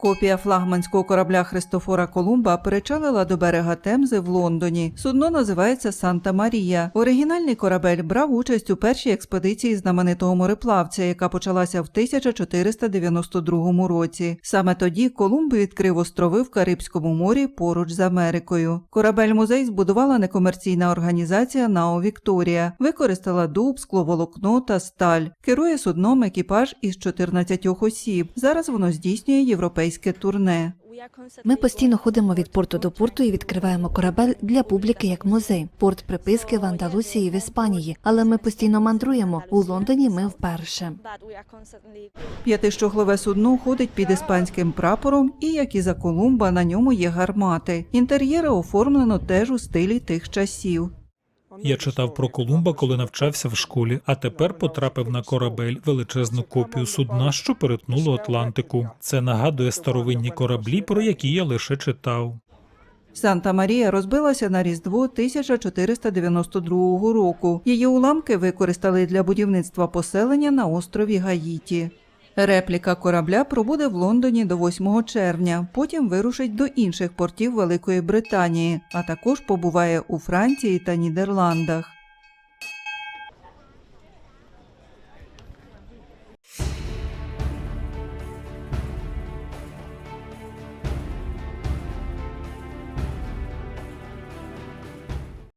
Копія флагманського корабля Христофора Колумба перечалила до берега Темзи в Лондоні. Судно називається Санта Марія. Оригінальний корабель брав участь у першій експедиції знаменитого мореплавця, яка почалася в 1492 році. Саме тоді Колумб відкрив острови в Карибському морі поруч з Америкою. Корабель музей збудувала некомерційна організація Нао Вікторія. Використала дуб, скловолокно та сталь. Керує судном екіпаж із 14 осіб. Зараз воно здійснює європейське турне. Ми постійно ходимо від порту до порту і відкриваємо корабель для публіки як музей. Порт приписки в Андалусії в Іспанії. Але ми постійно мандруємо. У Лондоні ми вперше. П'ятищоглове судно ходить під іспанським прапором, і як і за Колумба, на ньому є гармати. Інтер'єри оформлено теж у стилі тих часів. Я читав про Колумба, коли навчався в школі, а тепер потрапив на корабель величезну копію судна, що перетнуло Атлантику. Це нагадує старовинні кораблі, про які я лише читав. Санта Марія розбилася на Різдво 1492 року. Її уламки використали для будівництва поселення на острові Гаїті. Репліка корабля пробуде в Лондоні до 8 червня, потім вирушить до інших портів Великої Британії, а також побуває у Франції та Нідерландах.